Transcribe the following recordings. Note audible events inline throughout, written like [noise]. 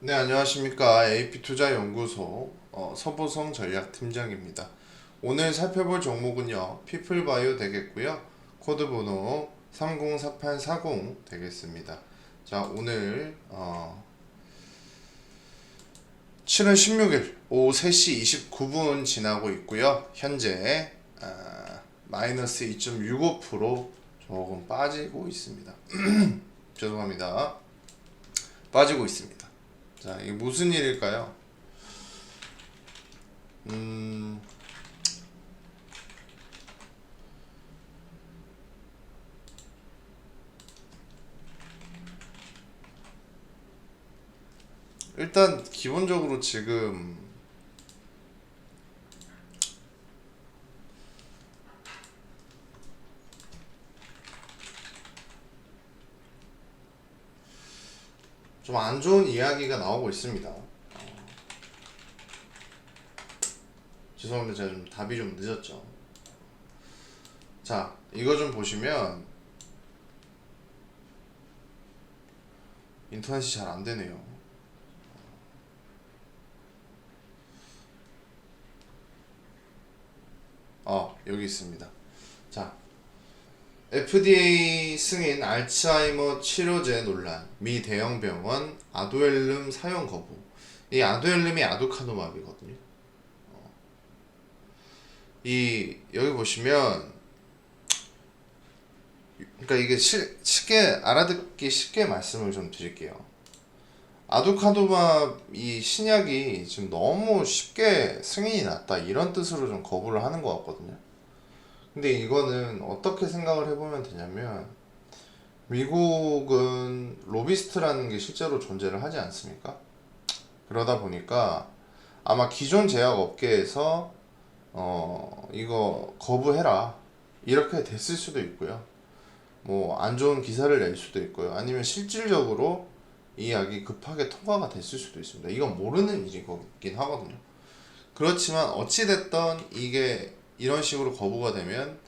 네, 안녕하십니까. AP투자연구소 어, 서보성 전략팀장입니다. 오늘 살펴볼 종목은요, 피플바이오 되겠고요. 코드번호 304840 되겠습니다. 자, 오늘 어, 7월 16일 오후 3시 29분 지나고 있고요. 현재 아, 마이너스 2.65% 조금 빠지고 있습니다. [clears throat] 죄송합니다. 빠지고 있습니다. 자, 이게 무슨 일일까요? 음, 일단 기본적으로 지금 좀 안 좋은 이야기가 나오고 있습니다. 어. 죄송합니다. 제가 좀 답이 좀 늦었죠. 자, 이거 좀 보시면 인터넷이 잘 안 되네요. 어, 여기 있습니다. 자, FDA 승인 알츠하이머 치료제 논란, 미 대형 병원 아도엘름 사용 거부. 이 아도엘름이 아두카누맙이거든요. 어. 이 여기 보시면 그러니까 이게 실, 쉽게 알아듣기 쉽게 말씀을 좀 드릴게요. 아두카누맙 이 신약이 지금 너무 쉽게 승인이 났다 이런 뜻으로 좀 거부를 하는 것 같거든요. 근데 이거는 어떻게 생각을 해보면 되냐면 미국은 로비스트라는 게 실제로 존재를 하지 않습니까? 그러다 보니까 아마 기존 제약 업계에서 어 이거 거부해라 이렇게 됐을 수도 있고요. 뭐 안 좋은 기사를 낼 수도 있고요. 아니면 실질적으로 이 약이 급하게 통과가 됐을 수도 있습니다. 이건 모르는 일이긴 하거든요. 그렇지만 어찌됐던 이게 이런 식으로 거부가 되면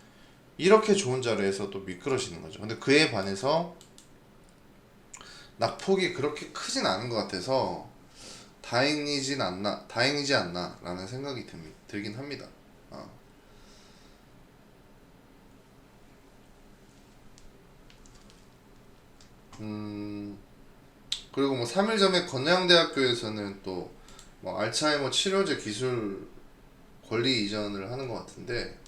이렇게 좋은 자리에서 또 미끄러지는 거죠. 근데 그에 반해서 낙폭이 그렇게 크진 않은 것 같아서 다행이진 않나, 다행이지 않나라는 생각이 듭, 들긴 합니다. 어. 음, 그리고 뭐 3일 전에 건양대학교에서는 또 뭐 알츠하이머 치료제 기술 권리 이전을 하는 것 같은데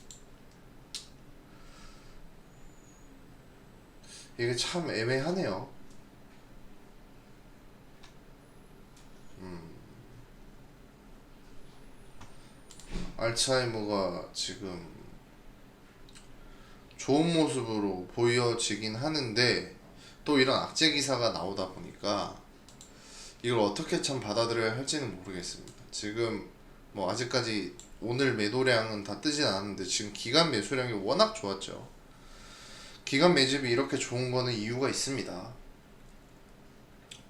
이게 참 애매하네요. 음. 알츠하이머가 지금 좋은 모습으로 보여지긴 하는데 또 이런 악재 기사가 나오다 보니까 이걸 어떻게 참 받아들여야 할지는 모르겠습니다. 지금 뭐 아직까지 오늘 매도량은 다 뜨진 않았는데 지금 기간 매수량이 워낙 좋았죠. 기간 매집이 이렇게 좋은 거는 이유가 있습니다.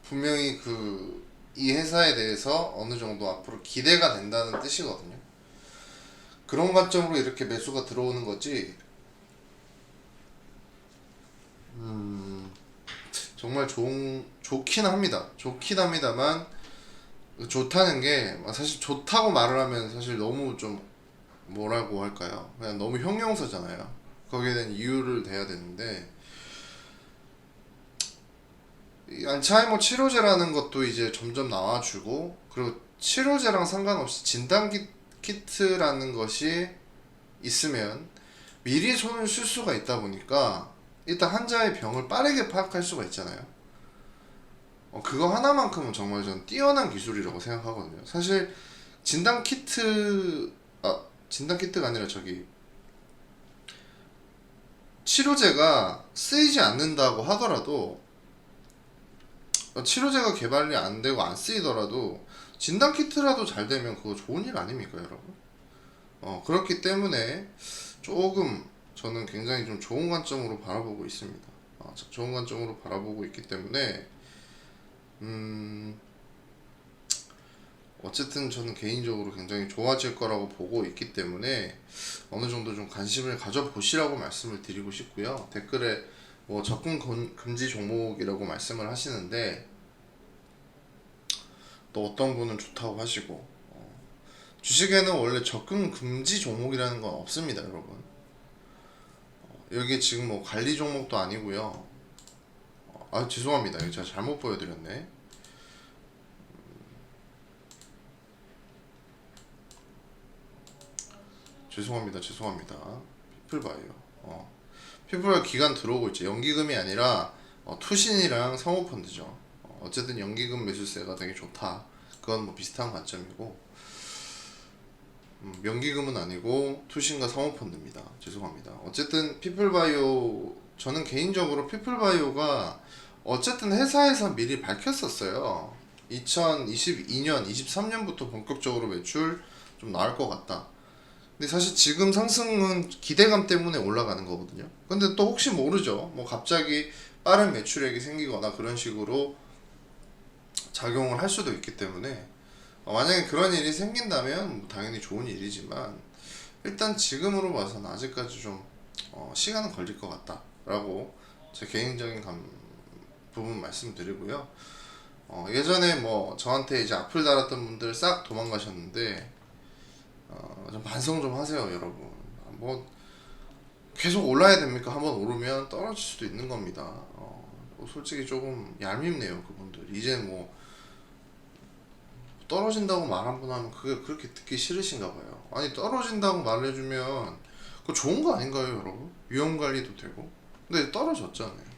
분명히 그 이 회사에 대해서 어느 정도 앞으로 기대가 된다는 뜻이거든요. 그런 관점으로 이렇게 매수가 들어오는 거지. 음, 정말 좋은 좋긴 합니다. 좋긴 합니다만 좋다는 게 사실 좋다고 말을 하면 사실 너무 좀 뭐라고 할까요? 그냥 너무 형용사잖아요. 거기에 대한 이유를 대야 되는데 이 알츠하이머 치료제라는 것도 이제 점점 나와주고 그리고 치료제랑 상관없이 진단 키- 키트라는 것이 있으면 미리 손을 쓸 수가 있다 보니까 일단 환자의 병을 빠르게 파악할 수가 있잖아요. 어, 그거 하나만큼은 정말 전 뛰어난 기술이라고 생각하거든요. 사실 진단 키트 아 진단 키트가 아니라 저기 치료제가 쓰이지 않는다고 하더라도 어, 치료제가 개발이 안 되고 안 쓰이더라도 진단 키트라도 잘 되면 그거 좋은 일 아닙니까, 여러분? 어, 그렇기 때문에 조금 저는 굉장히 좀 좋은 관점으로 바라보고 있습니다. 어, 저- 좋은 관점으로 바라보고 있기 때문에 음, 어쨌든 저는 개인적으로 굉장히 좋아질 거라고 보고 있기 때문에 어느 정도 좀 관심을 가져보시라고 말씀을 드리고 싶고요. 댓글에 뭐 접근 금- 금지 종목이라고 말씀을 하시는데 또 어떤 분은 좋다고 하시고 어, 주식에는 원래 접근 금지 종목이라는 건 없습니다, 여러분. 어, 여기 지금 뭐 관리 종목도 아니고요. 어, 아 죄송합니다, 이거 제가 잘못 보여드렸네. 죄송합니다, 죄송합니다. 피플바이오. 어. 피플바이오 기간 들어오고 있죠. 연기금이 아니라 어, 투신이랑 사모펀드죠. 어, 어쨌든 연기금 매수세가 되게 좋다. 그건 뭐 비슷한 관점이고 음, 연기금은 아니고 투신과 사모펀드입니다. 죄송합니다. 어쨌든 피플바이오 저는 개인적으로 피플바이오가 어쨌든 회사에서 미리 밝혔었어요. 2022년, 23년부터 본격적으로 매출 좀 나올 것 같다. 근데 사실 지금 상승은 기대감 때문에 올라가는 거거든요. 근데 또 혹시 모르죠. 뭐 갑자기 빠른 매출액이 생기거나 그런 식으로 작용을 할 수도 있기 때문에 어, 만약에 그런 일이 생긴다면 뭐 당연히 좋은 일이지만 일단 지금으로 봐서는 아직까지 좀 어, 시간은 걸릴 것 같다 라고 제 개인적인 감, 부분 말씀드리고요. 어, 예전에 뭐 저한테 이제 악플 달았던 분들 싹 도망가셨는데 어, 좀 반성 좀 하세요, 여러분. 뭐 계속 올라야 됩니까? 한번 오르면 떨어질 수도 있는 겁니다. 어, 뭐 솔직히 조금 얄밉네요, 그분들. 이제 뭐 떨어진다고 말 한 번 하면 그게 그렇게 듣기 싫으신가 봐요. 아니 떨어진다고 말해주면 그거 좋은 거 아닌가요, 여러분? 위험 관리도 되고. 근데 떨어졌잖아요.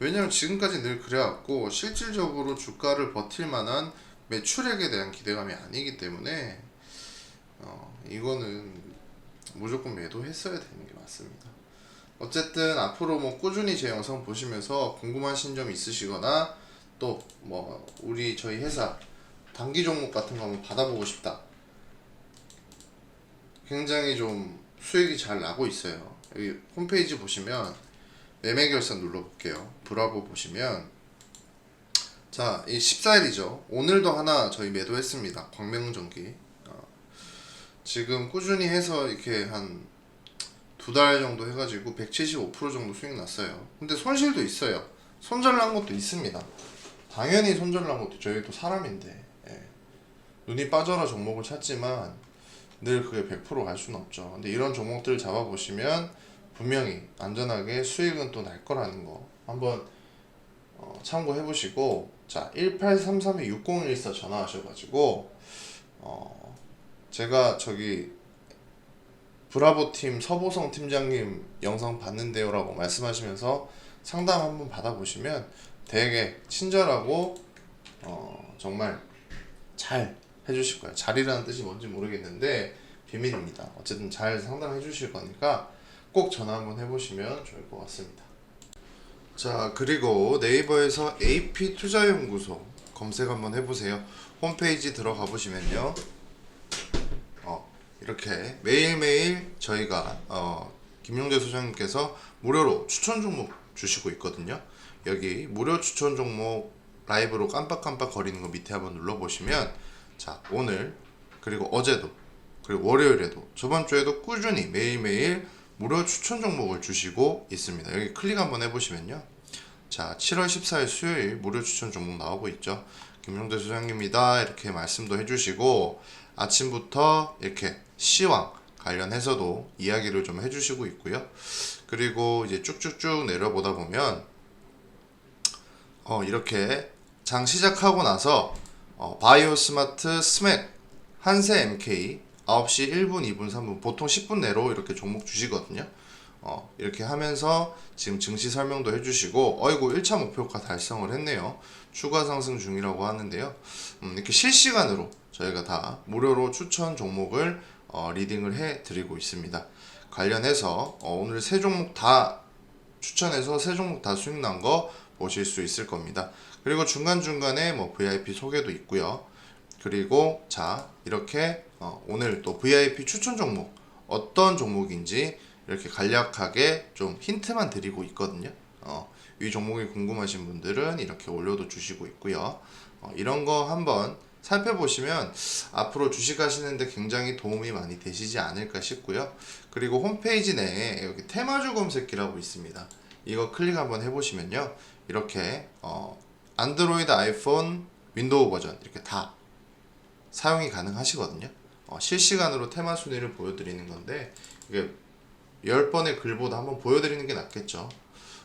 왜냐면 지금까지 늘 그래왔고 실질적으로 주가를 버틸 만한 매출액에 대한 기대감이 아니기 때문에 어, 이거는 무조건 매도했어야 되는 게 맞습니다. 어쨌든 앞으로 뭐 꾸준히 제 영상 보시면서 궁금하신 점 있으시거나 또 뭐 우리 저희 회사 단기 종목 같은 거 한번 받아보고 싶다. 굉장히 좀 수익이 잘 나고 있어요. 여기 홈페이지 보시면 매매 결산 눌러볼게요. 브라보 보시면 자, 이 14일이죠. 오늘도 하나 저희 매도했습니다. 광명전기. 어, 지금 꾸준히 해서 이렇게 한 두 달 정도 해가지고 175% 정도 수익 났어요. 근데 손실도 있어요. 손절 난 것도 있습니다. 당연히 손절 난 것도 저희도 사람인데 예. 눈이 빠져라 종목을 찾지만 늘 그게 100%갈 수는 없죠. 근데 이런 종목들 잡아보시면 분명히 안전하게 수익은 또 날 거라는 거 한번 어, 참고해 보시고 자 1833-6014 전화하셔가지고 어, 제가 저기 브라보 팀 서보성 팀장님 영상 봤는데요 라고 말씀하시면서 상담 한번 받아보시면 되게 친절하고 어, 정말 잘 해주실 거예요. 잘이라는 뜻이 뭔지 모르겠는데 비밀입니다. 어쨌든 잘 상담해 주실 거니까 꼭 전화 한번 해보시면 좋을 것 같습니다. 자 그리고 네이버에서 AP 투자연구소 검색 한번 해보세요. 홈페이지 들어가 보시면요. 어, 이렇게 매일매일 저희가 어, 김용재 소장님께서 무료로 추천 종목 주시고 있거든요. 여기 무료 추천 종목 라이브로 깜빡깜빡 거리는 거 밑에 한번 눌러보시면 자 오늘 그리고 어제도 그리고 월요일에도 저번 주에도 꾸준히 매일매일 무료 추천 종목을 주시고 있습니다. 여기 클릭 한번 해보시면요. 자 7월 14일 수요일 무료 추천 종목 나오고 있죠. 김용대 소장님입니다. 이렇게 말씀도 해주시고 아침부터 이렇게 시황 관련해서도 이야기를 좀 해주시고 있고요. 그리고 이제 쭉쭉쭉 내려보다 보면 어, 이렇게 장 시작하고 나서 어, 바이오 스마트 스맥 한세 MK 9시 1분, 2분, 3분 보통 10분 내로 이렇게 종목 주시거든요. 어, 이렇게 하면서 지금 증시 설명도 해주시고 어이구 1차 목표가 달성을 했네요. 추가 상승 중이라고 하는데요. 음, 이렇게 실시간으로 저희가 다 무료로 추천 종목을 어, 리딩을 해 드리고 있습니다. 관련해서 어, 오늘 세 종목 다 추천해서 세 종목 다 수익 난 거 보실 수 있을 겁니다. 그리고 중간중간에 뭐 VIP 소개도 있고요. 그리고 자 이렇게 어, 오늘 또 VIP 추천 종목 어떤 종목인지 이렇게 간략하게 좀 힌트만 드리고 있거든요. 어, 이 종목이 궁금하신 분들은 이렇게 올려도 주시고 있고요. 어, 이런 거 한번 살펴보시면 앞으로 주식 하시는데 굉장히 도움이 많이 되시지 않을까 싶고요. 그리고 홈페이지 내에 여기 테마주 검색기라고 있습니다. 이거 클릭 한번 해보시면요. 이렇게 어, 안드로이드, 아이폰, 윈도우 버전 이렇게 다 사용이 가능하시거든요. 어, 실시간으로 테마 순위를 보여드리는 건데 이게 10번의 글보다 한번 보여드리는 게 낫겠죠.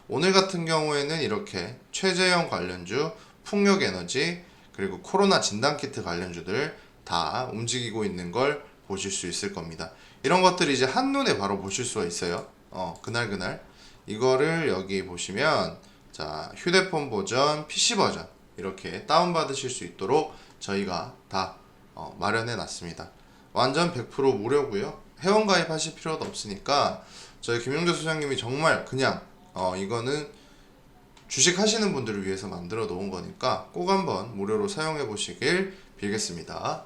오늘 같은 경우에는 이렇게 최재형 관련주, 풍력 에너지, 그리고 코로나 진단키트 관련주들 다 움직이고 있는 걸 보실 수 있을 겁니다. 이런 것들 이제 한눈에 바로 보실 수가 있어요. 어, 그날 그날. 이거를 여기 보시면 자, 휴대폰 버전, PC 버전 이렇게 다운 받으실 수 있도록 저희가 다 어, 마련해 놨습니다. 완전 100% 무료고요. 회원 가입 하실 필요도 없으니까 저희 김용재 소장님이 정말 그냥 어, 이거는 주식 하시는 분들을 위해서 만들어 놓은 거니까 꼭 한번 무료로 사용해 보시길 빌겠습니다.